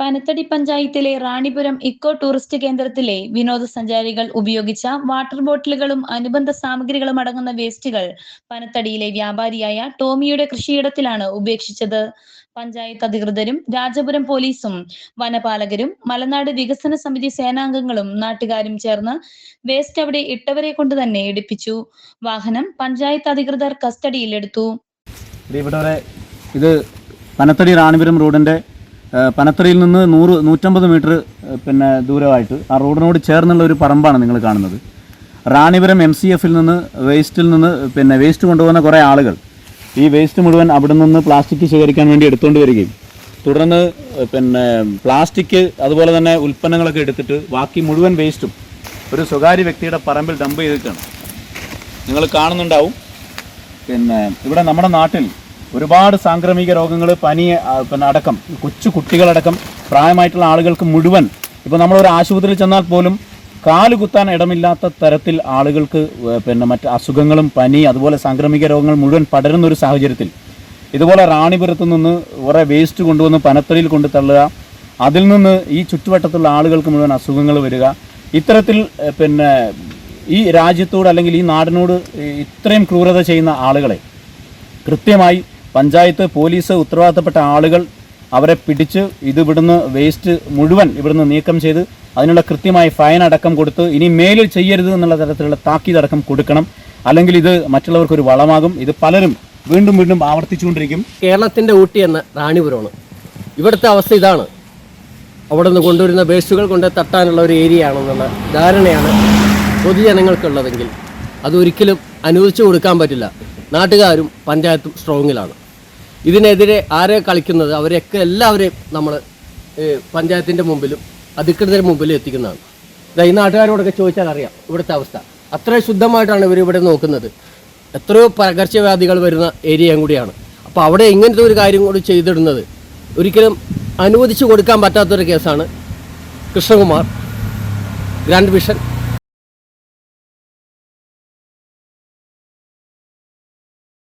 പനത്തടി പഞ്ചായത്തിലെ Ranipuram eco tourist കേന്ദ്രത്തിലെ വിനോദസഞ്ചാരികൾ ഉപയോഗിച്ച വാട്ടർ ബോട്ടിലുകളും അനുബന്ധ സാമഗ്രികളും അടങ്ങുന്ന വേസ്റ്റുകൾ പനത്തടിയിലെ വ്യാപാരിയായ ടോമിയുടെ കൃഷിയിടത്തിലാണ് ഉപേക്ഷിച്ചത്. പഞ്ചായത്ത് അധികൃതരും രാജപുരം പോലീസും വനപാലകരും മലനാട് വികസന സമിതി സേനാംഗങ്ങളും നാട്ടുകാരും ചേർന്ന് വേസ്റ്റ് അവിടെ ഇട്ടവരെ കൊണ്ട് തന്നെ എടുപ്പിച്ചു വാഹനം പഞ്ചായത്ത് അധികൃതർ കസ്റ്റഡിയിലെടുത്തു. ഇത് പനത്തടി റാണിപുരം റോഡിന്റെ ഏഹ്, പനത്തടിയിൽ നിന്ന് നൂറ് നൂറ്റമ്പത് മീറ്റർ പിന്നെ ദൂരമായിട്ട് ആ റോഡിനോട് ചേർന്നുള്ള ഒരു പറമ്പാണ് നിങ്ങൾ കാണുന്നത്. റാണിപുരം എം സി എഫിൽ നിന്ന് വേസ്റ്റിൽ നിന്ന് പിന്നെ വേസ്റ്റ് കൊണ്ടുപോകുന്ന കുറേ ആളുകൾ ഈ വേസ്റ്റ് മുഴുവൻ അവിടെ നിന്ന് പ്ലാസ്റ്റിക് ശേഖരിക്കാൻ വേണ്ടി എടുത്തുകൊണ്ട് വരികയും തുടർന്ന് പിന്നെ പ്ലാസ്റ്റിക് അതുപോലെ തന്നെ ഉൽപ്പന്നങ്ങളൊക്കെ എടുത്തിട്ട് ബാക്കി മുഴുവൻ വേസ്റ്റും ഒരു സ്വകാര്യ വ്യക്തിയുടെ പറമ്പിൽ ഡംപ് ചെയ്തിട്ടാണ്. നിങ്ങൾ കാണുന്നുണ്ടാവും. പിന്നെ ഇവിടെ നമ്മുടെ നാട്ടിൽ ഒരുപാട് സാംക്രമിക രോഗങ്ങൾ പനി പിന്നെ അടക്കം കൊച്ചു കുട്ടികളടക്കം പ്രായമായിട്ടുള്ള ആളുകൾക്ക് മുഴുവൻ. ഇപ്പോൾ നമ്മളൊരു ആശുപത്രിയിൽ ചെന്നാൽ പോലും കാൽ കുത്താൻ ഇടമില്ലാത്ത തരത്തിൽ ആളുകൾക്ക് പിന്നെ മറ്റ് അസുഖങ്ങളും പനി അതുപോലെ സാംക്രമിക രോഗങ്ങൾ മുഴുവൻ പടരുന്ന ഒരു സാഹചര്യത്തിൽ. ഇതുപോലെ റാണിപുരത്ത് നിന്ന് കുറേ വേസ്റ്റ് കൊണ്ടുവന്ന് പനത്തടിയിൽ കൊണ്ട് തള്ളുക അതിൽ നിന്ന് ഈ ചുറ്റുവട്ടത്തുള്ള ആളുകൾക്ക് മുഴുവൻ അസുഖങ്ങൾ വരിക ഇത്തരത്തിൽ പിന്നെ ഈ രാജ്യത്തോട് അല്ലെങ്കിൽ ഈ നാടിനോട് ഇത്രയും ക്രൂരത ചെയ്യുന്ന ആളുകളെ കൃത്യമായി പഞ്ചായത്ത് പോലീസ് ഉത്തരവാദിത്തപ്പെട്ട ആളുകൾ അവരെ പിടിച്ച് ഇത് ഇവിടുന്ന് വേസ്റ്റ് മുഴുവൻ ഇവിടുന്ന് നീക്കം ചെയ്ത് അതിനുള്ള കൃത്യമായി ഫൈൻ അടക്കം കൊടുത്ത് ഇനി മേലിൽ ചെയ്യരുത് എന്നുള്ള തരത്തിലുള്ള താക്കീതടക്കം കൊടുക്കണം. അല്ലെങ്കിൽ ഇത് മറ്റുള്ളവർക്ക് ഒരു വളമാകും. ഇത് പലരും വീണ്ടും വീണ്ടും ആവർത്തിച്ചുകൊണ്ടിരിക്കും. കേരളത്തിന്റെ ഊട്ടി എന്ന റാണിപുരമാണ്. ഇവിടുത്തെ അവസ്ഥ ഇതാണ്. അവിടെ നിന്ന് കൊണ്ടുവരുന്ന വേസ്റ്റുകൾ കൊണ്ട് തട്ടാനുള്ള ഒരു ഏരിയ ആണെന്നുള്ള ധാരണയാണ് പൊതുജനങ്ങൾക്കുള്ളതെങ്കിൽ അതൊരിക്കലും അനുവദിച്ചു കൊടുക്കാൻ പറ്റില്ല. നാട്ടുകാരും പഞ്ചായത്തും സ്ട്രോങ്ങിലാണ് ഇതിനെതിരെ ആരെ കളിക്കുന്നത്? അവരെയൊക്കെ എല്ലാവരെയും നമ്മൾ പഞ്ചായത്തിന്റെ മുമ്പിലും അധികൃതരുടെ മുമ്പിലും എത്തിക്കുന്നതാണ്. ഈ നാട്ടുകാരോടൊക്കെ ചോദിച്ചാൽ അറിയാം ഇവിടുത്തെ അവസ്ഥ. അത്രയും ശുദ്ധമായിട്ടാണ് ഇവർ ഇവിടെ നോക്കുന്നത്. എത്രയോ പകർച്ചവ്യാധികൾ വരുന്ന ഏരിയയും കൂടിയാണ്. അപ്പോൾ അവിടെ ഇങ്ങനത്തെ ഒരു കാര്യം കൂടി ചെയ്തിടുന്നത് ഒരിക്കലും അനുവദിച്ചു കൊടുക്കാൻ പറ്റാത്തൊരു കേസാണ് കൃഷ്ണകുമാർ ഗ്രാൻഡ് വിഷൻ